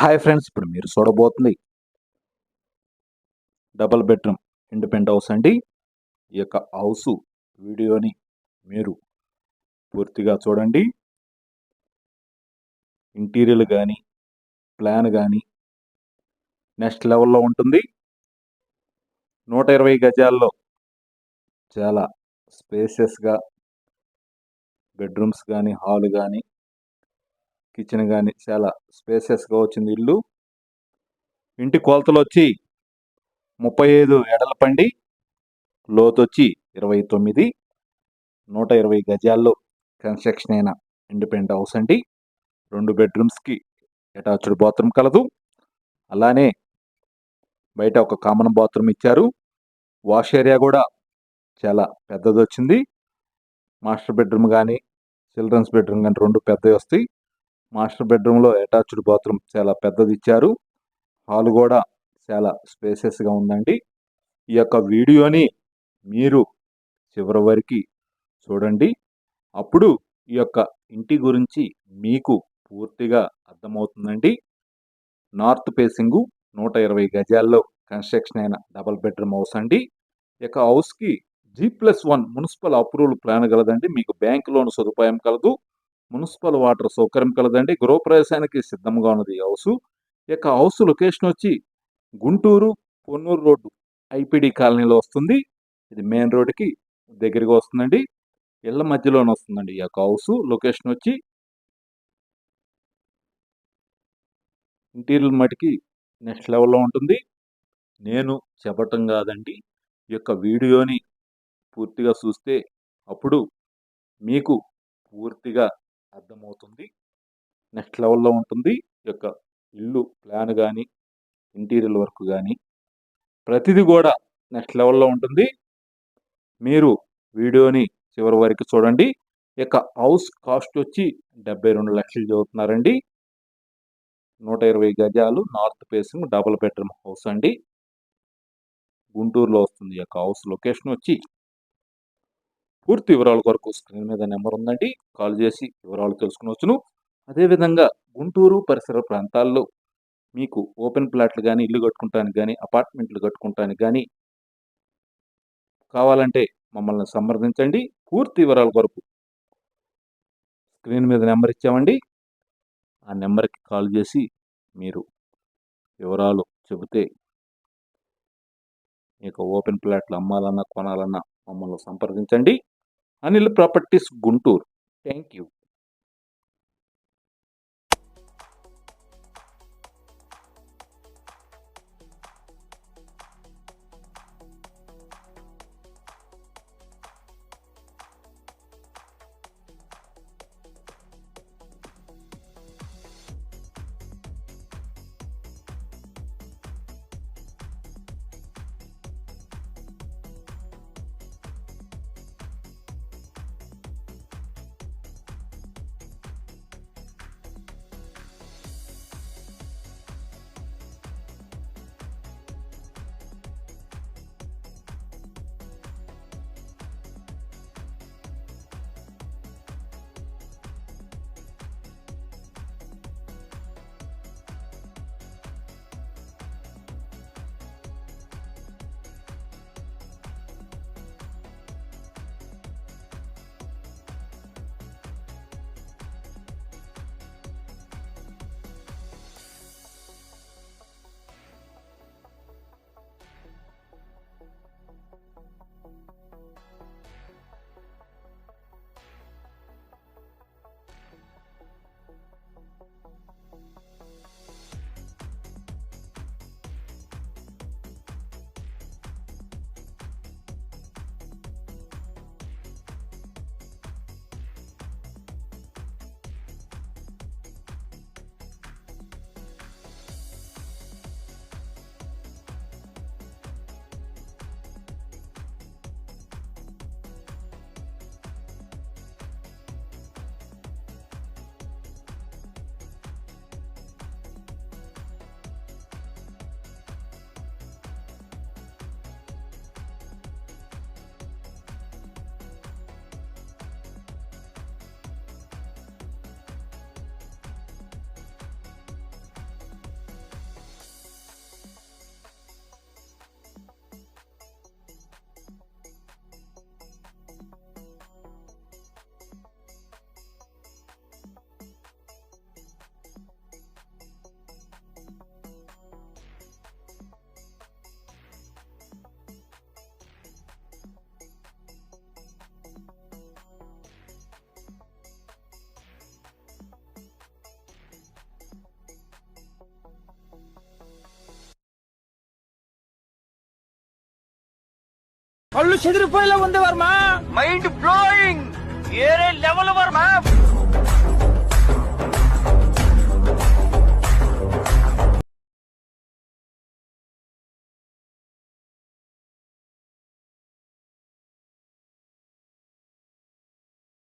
Hi friends ఇప్పుడు మీరు చూడబోతుంది డబల్ బెడ్రూమ్ ఇండిపెండెంట్ హౌస్ అండి. ఈ యొక్క హౌస్ వీడియోని మీరు పూర్తిగా చూడండి. ఇంటీరియర్ కానీ ప్లాన్ కానీ నెక్స్ట్ లెవెల్లో ఉంటుంది. నూట ఇరవై గజాల్లో చాలా స్పేసియస్గా బెడ్రూమ్స్ కానీ హాల్ కానీ కిచెన్ కానీ చాలా స్పేసియస్గా వచ్చింది ఇల్లు. ఇంటి కొలతలు వచ్చి ముప్పై ఐదు ఎడలపండి లోతు వచ్చి ఇరవై తొమ్మిది నూట ఇరవై గజాల్లో కన్స్ట్రక్షన్ అయిన ఇండిపెండెంట్ హౌస్ అండి. రెండు బెడ్రూమ్స్కి అటాచ్డ్ బాత్రూమ్ కలదు. అలానే బయట ఒక కామన్ బాత్రూమ్ ఇచ్చారు. వాష్ ఏరియా కూడా చాలా పెద్దది వచ్చింది మాస్టర్ బెడ్రూమ్ కానీ చిల్డ్రన్స్ బెడ్రూమ్ కానీ రెండు పెద్దవి వస్తాయి మాస్టర్ బెడ్రూమ్లో అటాచ్డ్ బాత్రూమ్ చాలా పెద్దది ఇచ్చారు హాల్ కూడా చాలా స్పేసెస్గా ఉందండి. ఈ యొక్క వీడియోని మీరు చివరి వరకు చూడండి. అప్పుడు ఈ యొక్క ఇంటి గురించి మీకు పూర్తిగా అర్థమవుతుందండి. నార్త్ ఫేసింగు నూట ఇరవై గజాల్లో కన్స్ట్రక్షన్ అయిన డబల్ బెడ్రూమ్ హౌస్ అండి. ఈ హౌస్కి G plus one municipal approval plan కలదండి. మీకు బ్యాంక్ లోన్ సదుపాయం కలదు. మున్సిపల్ వాటర్ సౌకర్యం కలదండి. గృహప్రవేశానికి సిద్ధంగా ఉన్నది ఈ హౌస్. యొక్క హౌస్ లొకేషన్ వచ్చి గుంటూరు పొన్నూరు రోడ్డు ఐపీడీ కాలనీలో వస్తుంది. ఇది మెయిన్ రోడ్డుకి దగ్గరగా వస్తుందండి. ఇళ్ళ మధ్యలోనే వస్తుందండి ఈ యొక్క హౌస్. లొకేషన్ వచ్చి ఇంటీరియర్ మటుకి నెక్స్ట్ లెవెల్లో ఉంటుంది. నేను చెప్పటం కాదండి. ఈ యొక్క వీడియోని పూర్తిగా చూస్తే అప్పుడు మీకు పూర్తిగా అర్థమవుతుంది. నెక్స్ట్ లెవెల్లో ఉంటుంది. ఈ యొక్క ఇల్లు ప్లాన్ కానీ ఇంటీరియర్ వర్క్ కానీ ప్రతిదీ కూడా నెక్స్ట్ లెవెల్లో ఉంటుంది. మీరు వీడియోని చివరి వరకు చూడండి. ఈ యొక్క హౌస్ కాస్ట్ వచ్చి డెబ్బై రెండు లక్షలు చదువుతున్నారండి. నూట ఇరవై గజాలు north facing double bedroom house అండి. గుంటూరులో వస్తుంది ఈ యొక్క హౌస్ లొకేషన్ వచ్చి పూర్తి వివరాల కొరకు స్క్రీన్ మీద నెంబర్ ఉందండి. కాల్ చేసి వివరాలు తెలుసుకునవచ్చును అదేవిధంగా గుంటూరు పరిసర ప్రాంతాల్లో మీకు ఓపెన్ ప్లాట్లు కానీ ఇల్లు కట్టుకుంటానికి కానీ అపార్ట్మెంట్లు కట్టుకుంటానికి కానీ కావాలంటే మమ్మల్ని సంప్రదించండి. పూర్తి వివరాల కొరకు స్క్రీన్ మీద నెంబర్ ఇచ్చామండి. ఆ నెంబర్కి కాల్ చేసి మీరు వివరాలు చెబితే మీకు ఓపెన్ ప్లాట్లు అమ్మాలన్నా కొనాలన్నా మమ్మల్ని సంప్రదించండి. Anil properties Guntur. Thank you కళ్ళు చెదిరిపోయేలా ఉంది వర్మ మైండ్ బ్లోయింగ్ ఏరే లెవెల్ వర్మ